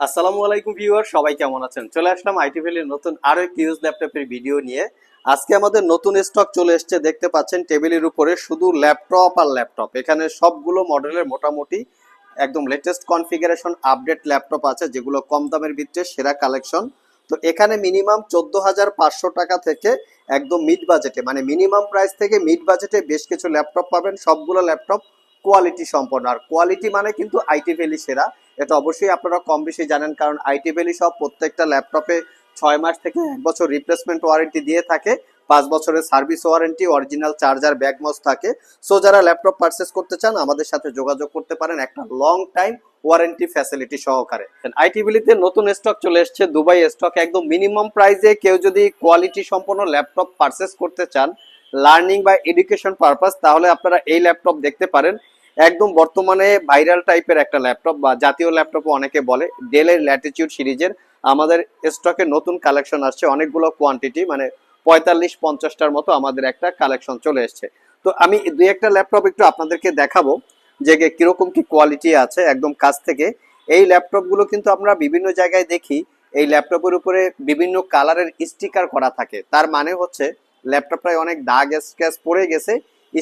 আসসালামু আলাইকুম ভিউয়ার সবাই কেমন আছেন? চলে আসলাম আইটি ভ্যালির নতুন আরও একটি ইউজ ল্যাপটপের ভিডিও নিয়ে। আজকে আমাদের নতুন স্টক চলে এসেছে, দেখতে পাচ্ছেন, টেবিলের উপরে শুধু ল্যাপটপ আর ল্যাপটপ এখানে সবগুলো মডেলের মোটামুটি একদম লেটেস্ট কনফিগারেশন আপডেট ল্যাপটপ আছে, যেগুলো কম দামের ভিতরে, সেরা কালেকশন তো এখানে মিনিমাম চোদ্দ হাজার পাঁচশো টাকা থেকে একদম মিড বাজেটে মানে মিনিমাম প্রাইস থেকে মিড বাজেটে বেশ কিছু ল্যাপটপ পাবেন। সবগুলো ল্যাপটপ কোয়ালিটি সম্পন্ন। আর কোয়ালিটি মানে কিন্তু আইটি ভ্যালি সেরা। এটা অবশ্যই আপনারা কম বেশি জানেন, কারণ আইটি ভ্যালি সব প্রত্যেকটা ল্যাপটপে ছয় মাস থেকে এক বছর রিপ্লেসমেন্ট ওয়ারেন্টি দিয়ে থাকে, পাঁচ বছরের সার্ভিস ওয়ারেন্টি অরিজিনাল চার্জার ব্যাগমস থাকে। সো যারা ল্যাপটপ পারচেস করতে চান, আমাদের সাথে যোগাযোগ করতে পারেন একটা লং টাইম ওয়ারেন্টি ফ্যাসিলিটি সহকারে। আইটি ভ্যালিতে নতুন স্টক চলে এসছে দুবাই স্টক একদম মিনিমাম প্রাইসে কেউ যদি কোয়ালিটি সম্পন্ন ল্যাপটপ পারচেস করতে চান লার্নিং বা এডুকেশন পারপাস তাহলে আপনারা এই ল্যাপটপ দেখতে পারেন। একদম বর্তমানে ভাইরাল টাইপের একটা ল্যাপটপ বা জাতীয় ল্যাপটপও অনেকে বলে ডেলের ল্যাটিটিউড সিরিজের আমাদের স্টকে নতুন কালেকশন আসছে, অনেকগুলো কোয়ান্টিটি মানে পঁয়তাল্লিশ, পঞ্চাশটার মতো আমাদের একটা কালেকশন চলে এসছে। তো আমি দুই একটা ল্যাপটপ একটু আপনাদেরকে দেখাবো, যে কীরকম কি কোয়ালিটি আছে একদম কাছ থেকে। এই ল্যাপটপগুলো কিন্তু আমরা বিভিন্ন জায়গায় দেখি, এই ল্যাপটপের উপরে বিভিন্ন কালারের স্টিকার করা থাকে। তার মানে হচ্ছে ল্যাপটপটায় অনেক দাগ স্ক্র্যাচ পড়ে গেছে।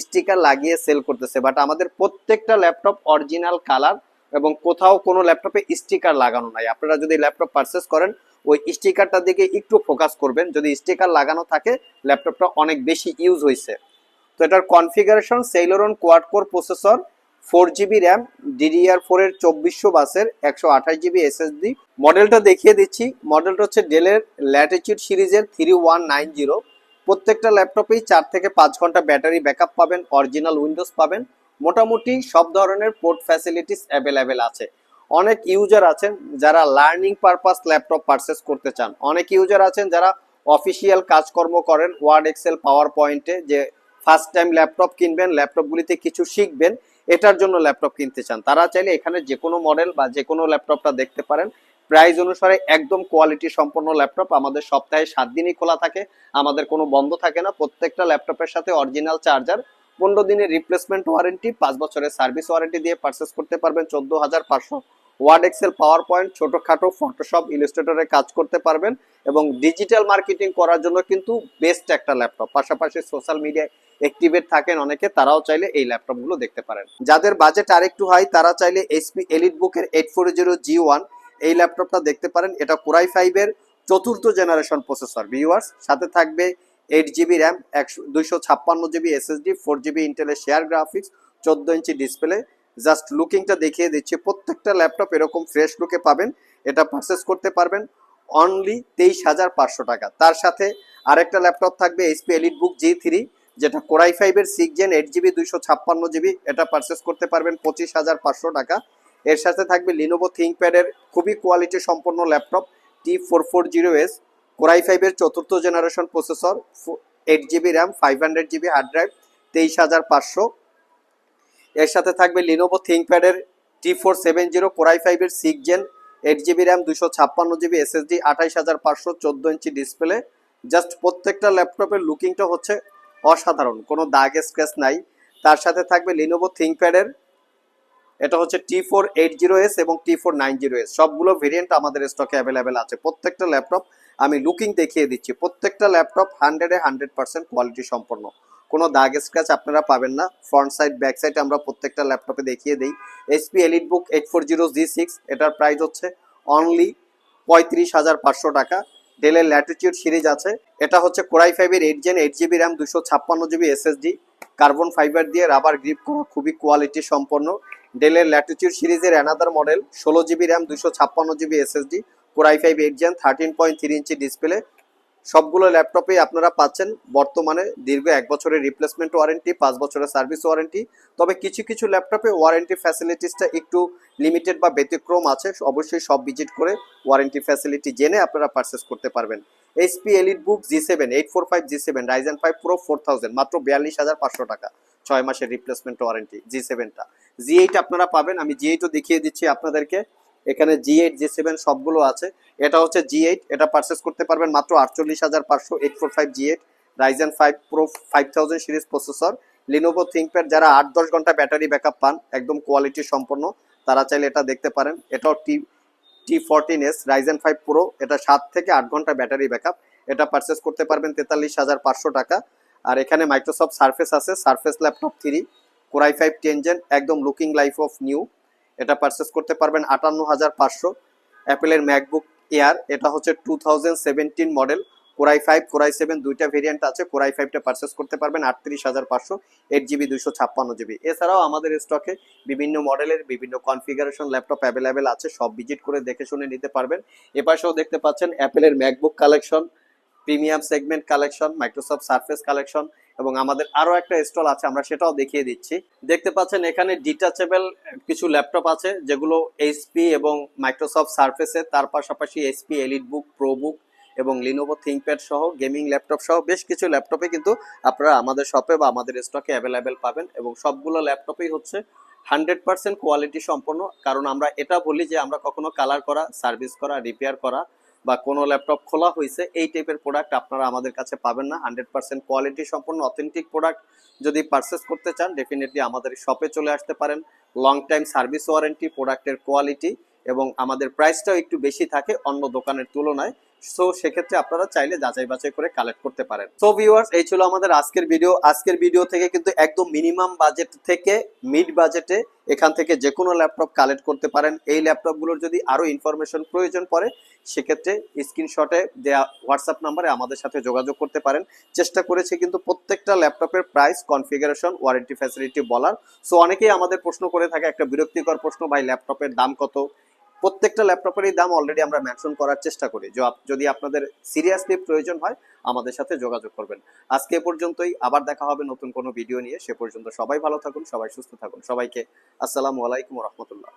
স্টিকার লাগিয়ে সেল করতেছে। বাট আমাদের প্রত্যেকটা ল্যাপটপ অরিজিনাল কালার এবং কোথাও কোনো ল্যাপটপে স্টিকার লাগানো নাই। আপনারা যদি ল্যাপটপ পারচেস করেন, ওই স্টিকারটার দিকে একটু ফোকাস করবেন। যদি স্টিকার লাগানো থাকে ল্যাপটপটা অনেক বেশি ইউজ হয়েছে তো এটার configuration Celeron quad core processor four GB RAM DDR ফোরের চব্বিশশো বাসের একশো আঠাশ জিবি এসএসডি মডেলটা দেখিয়ে দিচ্ছি। মডেলটা হচ্ছে ডেলের ল্যাটিচিউড সিরিজের থ্রি ওয়ান নাইন জিরো প্রত্যেকটা ল্যাপটপেই চার থেকে পাঁচ ঘণ্টা ব্যাটারি ব্যাকআপ পাবেন, অরিজিনাল উইন্ডোজ পাবেন। মোটামুটি সব ধরনের পোর্ট ফ্যাসিলিটিস অ্যাভেলেবেল আছে। অনেক ইউজার আছেন যারা লার্নিং পারপাস ল্যাপটপ পারচেস করতে চান। অনেক ইউজার আছেন যারা অফিসিয়াল কাজকর্ম করেন ওয়ার্ড এক্সেল পাওয়ার পয়েন্টে যে ফার্স্ট টাইম ল্যাপটপ কিনবেন, ল্যাপটপগুলিতে কিছু শিখবেন, এটার জন্য ল্যাপটপ কিনতে চান। তারা চাইলে এখানে যে কোনো মডেল বা যে কোনো ল্যাপটপটা দেখতে পারেন। প্রাইস অনুসারে একদম কোয়ালিটি সম্পন্ন ল্যাপটপ। আমাদের সপ্তাহে সাত দিনই খোলা থাকে, আমাদের কোনো বন্ধ থাকে না। প্রত্যেকটা ল্যাপটপের সাথে অরিজিনাল চার্জার পনেরো দিনের রিপ্লেসমেন্ট ওয়ারেন্টি পাঁচ বছরের সার্ভিস ওয়ারেন্টি দিয়ে পারচেস করতে পারবেন। চোদ্দ হাজার পাঁচশো ওয়ার্ড এক্সেল পাওয়ার পয়েন্ট ছোটোখাটো ফটোশপ ইলিস্ট্রেটরে কাজ করতে পারবেন এবং ডিজিটাল মার্কেটিং করার জন্য কিন্তু বেস্ট একটা ল্যাপটপ। পাশাপাশি সোশ্যাল মিডিয়ায় অ্যাক্টিভেট থাকেন অনেকে, তারাও চাইলে এই ল্যাপটপগুলো দেখতে পারেন। যাদের বাজেট আরেকটু হাই তারা চাইলে এইচপি এলিট বুকের eight four zero G one এই ল্যাপটপটা দেখতে পারেন, এটা কোরাই ফাইভের চতুর্থ জেনারেশন প্রসেসর ভিউয়ার্স সাথে থাকবে এইট জিবি র্যাম একশো, দুইশো ছাপ্পান্ন জিবি এসএসডি ফোর জিবি ইন্টেলের শেয়ার গ্রাফিক্স চোদ্দ ইঞ্চি ডিসপ্লে জাস্ট লুকিংটা দেখিয়ে দিচ্ছি। প্রত্যেকটা ল্যাপটপ এরকম ফ্রেশ লুকে পাবেন, এটা পারচেস করতে পারবেন অনলি তেইশ হাজার পাঁচশো টাকা। তার সাথে আরেকটা ল্যাপটপ থাকবে HP Elite Book G three যেটা কোরাই ফাইভের সিক্স জেন এইট জিবি দুইশো ছাপ্পান্ন জিবি এটা পারচেস করতে পারবেন পঁচিশ হাজার পাঁচশো টাকা। এর সাথে থাকবে লিনোভো থিঙ্কপ্যাডের খুবই কোয়ালিটি সম্পন্ন laptop T four four zero S core i ফাইভের চতুর্থ generation processor eight GB RAM five hundred GB hard drive তেইশ হাজার পাঁচশো। এর সাথে থাকবে Lenovo থিঙ্কপ্যাডের T four seven zero core i ফাইভের six gen eight GB RAM দুশো ছাপ্পান্ন জিবি এসএসডি আঠাইশ হাজার পাঁচশো চোদ্দ ইঞ্চি ডিসপ্লে জাস্ট প্রত্যেকটা ল্যাপটপের লুকিংটা হচ্ছে অসাধারণ, কোনো দাগ স্ক্র্যাচ নাই। তার সাথে থাকবে লিনোভো থিঙ্কপ্যাডের এটা হচ্ছে T four eight zero S এবং T four nine zero S সবগুলো ভেরিয়েন্ট আমাদের স্টকে অ্যাভেলেবেল আছে। প্রত্যেকটা ল্যাপটপ আমি লুকিং দেখিয়ে দিচ্ছি। প্রত্যেকটা ল্যাপটপ হান্ড্রেডে হান্ড্রেড পার্সেন্ট কোয়ালিটি সম্পন্ন। কোনো দাগ স্ক্র্যাচ আপনারা পাবেন না। ফ্রন্ট সাইড ব্যাক সাইড আমরা প্রত্যেকটা ল্যাপটপে দেখিয়ে দিই। SP Elite Book eight four zero G six এটার প্রাইস হচ্ছে অনলি পঁয়ত্রিশ হাজার পাঁচশো টাকা। ডেলের ল্যাটিটিউড সিরিজ আছে। এটা হচ্ছে কোরাই ফাইভের eight gen eight GB RAM দুশো ছাপ্পান্ন জিবি এসএসডি কার্বন ফাইবার দিয়ে রাবার গ্রিপ করা খুবই কোয়ালিটি সম্পন্ন। ডেলের ল্যাটিটিউড সিরিজের অ্যানাদার মডেল ষোলো জিবি র্যাম দুশো ছাপ্পান্ন GB SSD core i five eight gen thirteen point three inch display সবগুলো ল্যাপটপে আপনারা পাচ্ছেন বর্তমানে দীর্ঘ এক বছরের রিপ্লেসমেন্ট ওয়ারেন্টি পাঁচ বছরের সার্ভিস ওয়ারেন্টি তবে কিছু কিছু ল্যাপটপে ওয়ারেন্টি ফ্যাসিলিটিসটা একটু লিমিটেড বা ব্যতিক্রম আছে, অবশ্যই সব ভিজিট করে ওয়ারেন্টি ফ্যাসিলিটি জেনে আপনারা পারচেস করতে পারবেন। HP Elite Book G seven eight four five G seven Ryzen five Pro four thousand মাত্র বিয়াল্লিশ হাজার পাঁচশো টাকা। ছয় মাসের রিপ্লেসমেন্ট ওয়ারেন্টি জি সেভেনটা জি এইট আপনারা পাবেন, আমি জি এইটও দেখিয়ে দিচ্ছি আপনাদেরকে। এখানে জি এইট জি সেভেন সবগুলো আছে। এটা হচ্ছে জি এইট এটা পারচেস করতে পারবেন মাত্র আটচল্লিশ হাজার পাঁচশো eight four five G eight Ryzen five Pro five thousand series processor Lenovo ThinkPad যারা আট দশ ঘণ্টা ব্যাটারি ব্যাকআপ পান, একদম কোয়ালিটি সম্পন্ন, তারা চাইলে এটা দেখতে পারেন। এটাও T T fourteen S Ryzen five Pro এটা সাত থেকে আট ঘণ্টা ব্যাটারি ব্যাকআপ এটা পারচেস করতে পারবেন তেতাল্লিশ হাজার পাঁচশো টাকা। আর এখানে মাইক্রোসফট সার্ফেস আছে Surface laptop three core i five ten gen একদম লুকিং লাইফ অফ নিউ এটা পারচেস করতে পারবেন আটান্ন হাজার পাঁচশো। অ্যাপেলের ম্যাকবুক এয়ার এটা হচ্ছে two thousand seventeen model core i five core i seven দুইটা ভেরিয়েন্ট আছে কোরাই ফাইভটা পারচেস করতে পারবেন আটত্রিশ হাজার পাঁচশো এইট জিবি দুশো ছাপ্পান্ন জিবি এছাড়াও আমাদের স্টকে বিভিন্ন মডেলের বিভিন্ন কনফিগারেশন ল্যাপটপ অ্যাভেলেবেল আছে, সব ভিজিট করে দেখে শুনে নিতে পারবেন। এপাশেও দেখতে পাচ্ছেন অ্যাপেলের MacBook collection premium segment collection Microsoft Surface collection এবং আমাদের আরও একটা স্টল আছে, আমরা সেটাও দেখিয়ে দিচ্ছি। দেখতে পাচ্ছেন এখানে ডিটাচেবল কিছু ল্যাপটপ আছে, যেগুলো এইচপি এবং মাইক্রোসফট সার্ফেসে তার পাশাপাশি এইচপি এলিট বুক প্রো বুক এবং লিনোভো থিঙ্কপ্যাড সহ গেমিং ল্যাপটপ সহ বেশ কিছু ল্যাপটপে কিন্তু আপনারা আমাদের শপে বা আমাদের স্টকে অ্যাভেলেবেল পাবেন এবং সবগুলো ল্যাপটপই হচ্ছে হান্ড্রেড পার্সেন্ট কোয়ালিটি সম্পন্ন। কারণ আমরা এটা বলি যে আমরা কখনো কালার করা সার্ভিস করা রিপেয়ার করা বা কোনো ল্যাপটপ খোলা হয়েছে, এই টাইপের প্রোডাক্ট আপনারা আমাদের কাছে পাবেন না। হান্ড্রেড পার্সেন্ট কোয়ালিটি সম্পূর্ণ অথেন্টিক প্রোডাক্ট যদি পারচেস করতে চান ডেফিনেটলি আমাদের শপে চলে আসতে পারেন। লং টাইম সার্ভিস ওয়ারেন্টি প্রোডাক্টের কোয়ালিটি এবং আমাদের প্রাইসটাও একটু বেশি থাকে অন্য দোকানের তুলনায়। সো সেক্ষেত্রে আপনারা চাইলে যাচাই বাছাই করে কালেক্ট করতে পারেন। সো ভিউয়ার্স এই ছিল আমাদের আজকের ভিডিও আজকের ভিডিও থেকে কিন্তু একদম মিনিমাম বাজেট থেকে মিড বাজেটে এখান থেকে যে কোনো ল্যাপটপ কালেক্ট করতে পারেন। এই ল্যাপটপগুলোর যদি আরও ইনফরমেশন প্রয়োজন পড়ে, সেক্ষেত্রে স্ক্রিনশটে দেয়া হোয়াটসঅ্যাপ নাম্বারে আমাদের সাথে যোগাযোগ করতে পারেন। চেষ্টা করেছি কিন্তু প্রত্যেকটা ল্যাপটপের প্রাইস কনফিগারেশন ওয়ারেন্টি ফ্যাসিলিটি বলার। সো অনেকেই আমাদের প্রশ্ন করে থাকে, একটা বিরক্তিকর প্রশ্ন, ভাই ল্যাপটপের দাম কত? প্রত্যেকটা ল্যাপটপেরই দাম অলরেডি আমরা মেনশন করার চেষ্টা করি। যদি আপনাদের সিরিয়াসলি প্রয়োজন হয়, আমাদের সাথে যোগাযোগ করবেন। আজকে পর্যন্তই, আবার দেখা হবে নতুন কোনো ভিডিও নিয়ে। সে পর্যন্ত সবাই ভালো থাকুন, সবাই সুস্থ থাকুন। সবাইকে আসসালামু আলাইকুম রহমতুল্লাহ।